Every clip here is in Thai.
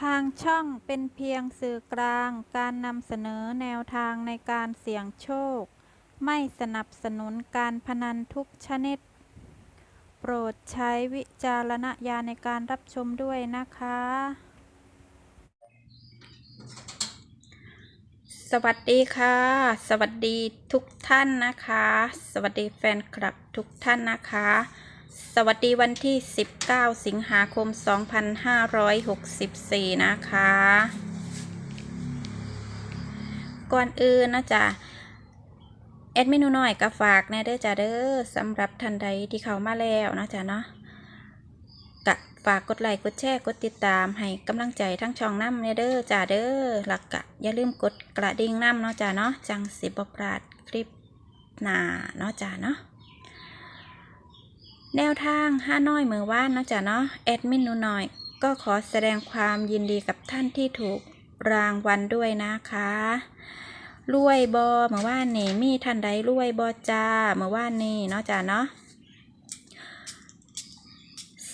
ทางช่องเป็นเพียงสื่อกลางการนำเสนอแนวทางในการเสี่ยงโชค ไม่สนับสนุนการพนันทุกชนิด โปรดใช้วิจารณญาณในการรับชมด้วยนะคะ สวัสดีค่ะ สวัสดีทุกท่านนะคะ สวัสดีแฟนคลับทุกท่านนะคะ สวัสดีวันที่ 19 สิงหาคม 2564 นะคะ ก่อนอื่นนะจ๊ะแอดเมนูน้อยก็ฝากแน่เด้อจ้าเด้อสำหรับท่านใดที่เข้ามาแล้วนะจ๊ะเนาะกะฝากกดไลค์กดแชร์กดติดตามให้กำลังใจทั้งช่องน้ำเนเด้อจ้าเด้อหลักกะอย่าลืมกดกระดิ่งน้ำเนาะจ้าเนาะจังสิบพลาดคลิปหน้าเนาะจ้าเนาะ แนวทางห้าน้อยเมือว่านนะจ้าเนาะแอดมินหนูน้อย ก็ขอแสดงความยินดีกับท่านที่ถูกรางวัลด้วยนะคะรวยบอเมื่อว่านนี่มีท่านใดรวยบอจ้าเมื่อว่านนี่เนาะจ้าเนาะ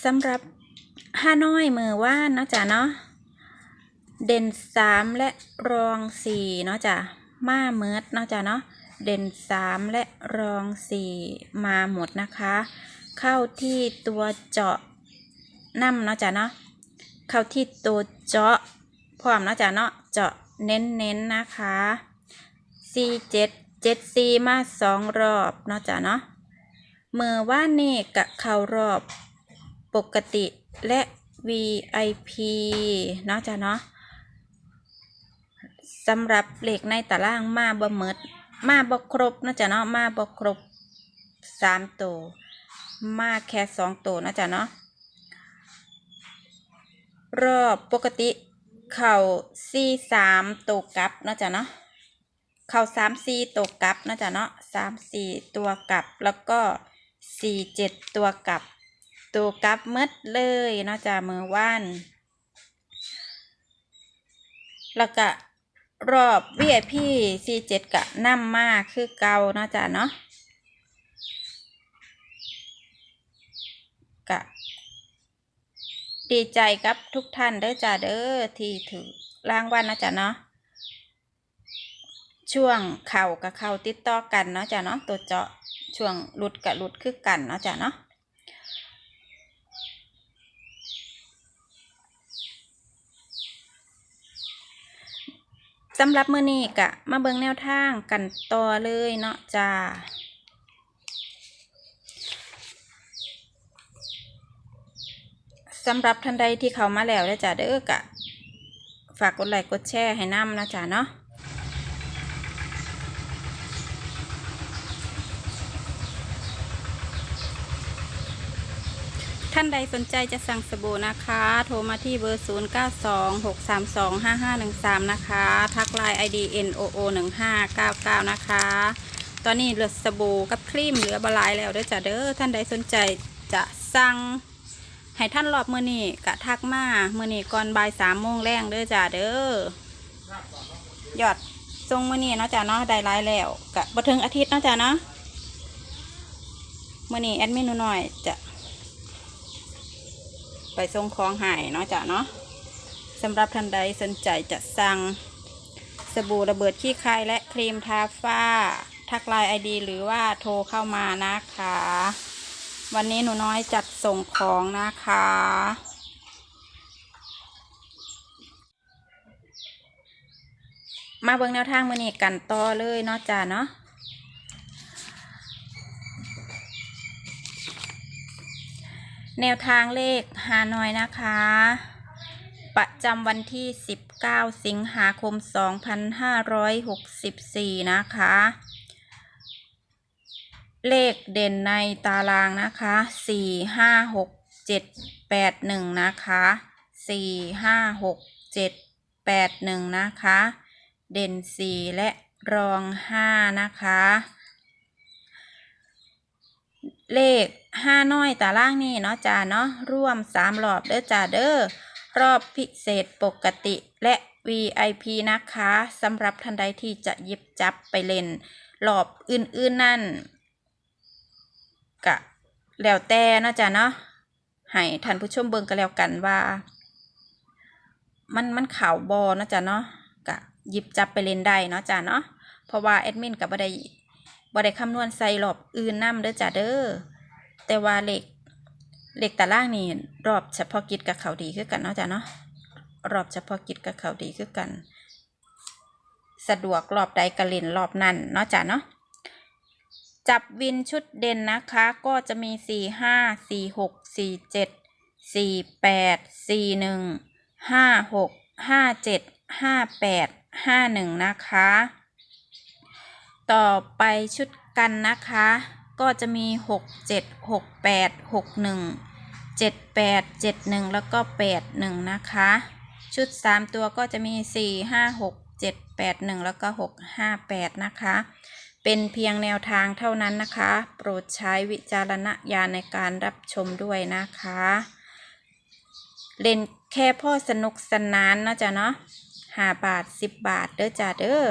สำหรับห้าน้อยเมื่อว่านเนาะจ้าเนาะเด่นสามและรองสี่เนาะจ้ามาเมิดเนาะจ้าเนาะเด่นสามและรองสี่มาหมดนะคะ เข้าที่ตัวเจาะน้ำเนาะจ้าเนาะเข้าที่ตัวเจาะพร้อมเนาะจ้าเนาะเจาะเน้นๆนนะคะสี่เจ็ดเจ็ดสี่มาสองรอบเนาะจ้ะเนาะเมื่อว่านนี่กะเข้ารอบปกติและ VIP เนาะจ้ะเนาะสำหรับเหล็กในตารางมาบ่เมดมาบ่ครบเนาะจ้ะเนาะมาบ่ครบสามตัว มาแค่สองตัวนะจ้ะเนาะรอบปกติ เข่าสี่สามตัวกลับนะจ้ะเนาะเข้าสามสี่ตัวกลับนะจ๊ะเนาะสามสี่ตัวกลับแล้วก็สี่เจ็ดตัวกลับ ตัวกลับหมดเลยนะจ๊ะมือว่านแล้วก็รอบ VIP สี่เจ็ดกะนำมาคือเก่าเนาะจ๊ะเนาะ กะ ดีใจกับทุกท่านเด้อจ้าเด้อที่ถือรางวัลนะจ๊ะเนาะช่วงเข่ากับเข่าติดต่อกันเนาะจ้ะเนาะตัวเจาะช่วงหลุดกับหลุดคือกันเนาะจ้ะเนาะสำหรับมื้อนี้กะมาเบิ่งแนวทางกันต่อเลยเนาะจ้า สำหรับท่านใดที่เข้ามาแล้วเด้อจ้ะเด้อกะ ฝากกดไลค์กดแชร์ให้น้ำนะจ้ะเนาะท่านใดสนใจจะสั่งสบู่นะคะ โทรมาที่เบอร์ 0 9 2 6 3 2 5 5 1 3 นะคะ ทักไลน์ ID NOO 1 5 9 9 นะคะ ตอนนี้เหลือสบู่กับครีมเหลือบลายแล้วเด้อจ้ะเด้อ ท่านใดสนใจจะสั่ง ให้ท่านรอบมือนี้กะทักมามือนี้ก่อนบ่ายสามโมงแรงเด้อจ้ะเด้อยอดทรงมือนี้เนาะจ้ะเนาะได้หลายแล้วกะบ่ถึงอาทิตย์เนาะจ้ะเนาะมือนี้แอดมินหน่อยจะไปส่งของหายเนาะจ้ะเนาะสำหรับท่านใดสนใจจะสั่งสบู่ระเบิดขี้คายและครีมทาฝ้า ทักไลน์ไอดีหรือว่าโทรเข้ามานะคะ วันนี้หนูน้อยจัดส่งของนะคะ มาเบิ่งแนวทางมือนี้กันต่อเลยเนาะจ้ะเนาะแนวทางเลขฮานอยนะคะ ประจำวันที่ 19 สิงหาคม 2564 นะคะ เลขเด่นในตารางนะคะ4 5 6 7 8 1นะคะ4 5 6 7 8 1นะคะ เด่น4และรอง5นะคะ เลขห้าน้อยตารางนี่เนาะจ้าเนาะร่วมสามรอบเด้อจ้าเด้อรอบพิเศษปกติและ VIP นะคะสำหรับท่านใดที่จะหยิบจับไปเล่นรอบอื่นๆนั่น กะแล้วแต่เนาะจ้าเนาะให้ท่านผู้ชมเบิ่งกันแล้วกันว่า มันมันเข่าวบอเนาะจ้ะเนาะกะหยิบจับไปเล่นได้เนาะจ้ะเนาะเพราะว่าแอดมินกับบ่ได้บ่ได้คำนวณใส่รอบอื่นนํเด้อจ้ะเด้อแต่ว่าเหลขเหลขตารางนี่รอบเฉพาะกิจกับเขาดีคือกันเนาะจ้ะเนาะรอบเฉพาะกิจกับเขาดีคือกัน สะดวกรอบใดก็เล่นรอบนั้นเนาะจ้ะเนาะ จับวินชุดเด่นนะคะ ก็จะมีสี่ห้าสี่หกสี่เจ็ดสี่แปดสี่หนึ่งห้าหกห้าเจ็ดห้าแปดห้าหนึ่งนะคะ ต่อไปชุดกันนะคะ ก็จะมีหกเจ็ดหกแปดหกหนึ่งเจ็ดแปดเจ็ดหนึ่งแล้วก็แปดหนึ่งนะคะ ชุดสามตัวก็จะมีสี่ห้าหกเจ็ดแปดหนึ่งแล้วก็หกห้าแปดนะคะ เป็นเพียงแนวทางเท่านั้นนะคะ โปรดใช้วิจารณญาณในการรับชมด้วยนะคะ เล่นแค่พ่อสนุกสนานนะจ๊ะเนาะห้าบาทสิบบาทเด้อจ้าเด้อ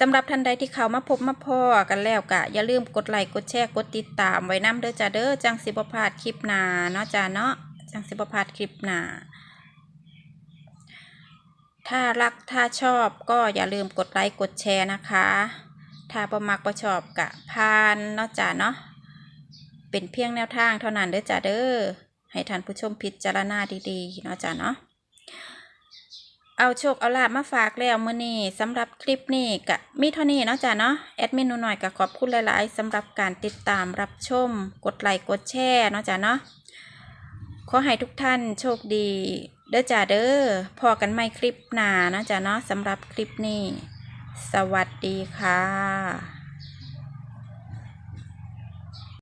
สำหรับท่านใดที่เขามาพบมาพ่อกันแล้วกะ อย่าลืมกดไลค์กดแชร์กดติดตามไว้น้ำเด้อจ้าเด้อจังสิบพาดคลิปหนาเนาะจ้าเนาะจังสิบพาดคลิปหนา ถ้ารักถ้าชอบก็อย่าลืมกดไลค์กดแชร์นะคะ ถ้าประมักประชอบกะพานเนาะจ้าเนาะเป็นเพียงแนวทางเท่านั้นเด้อจ้าเด้อให้ท่านผู้ชมพิจารณาดีๆเนาะจ้าเนาะเอาโชคเอาลาบมาฝากแล้วมื้อนี้สำหรับคลิปนี้กะมีเท่านี้เนาะจ้าเนาะแอดมินหนูหน่อยก็ขอบคุณหลายๆสำหรับการติดตามรับชม กดไลค์กดแชร์เนาะจ้าเนาะขอให้ทุกท่านโชคดี เด้อจ้าเด้อพอกันไม่คลิปหนานะจ้าเนาะสำหรับคลิปนี้ สวัสดีค่ะ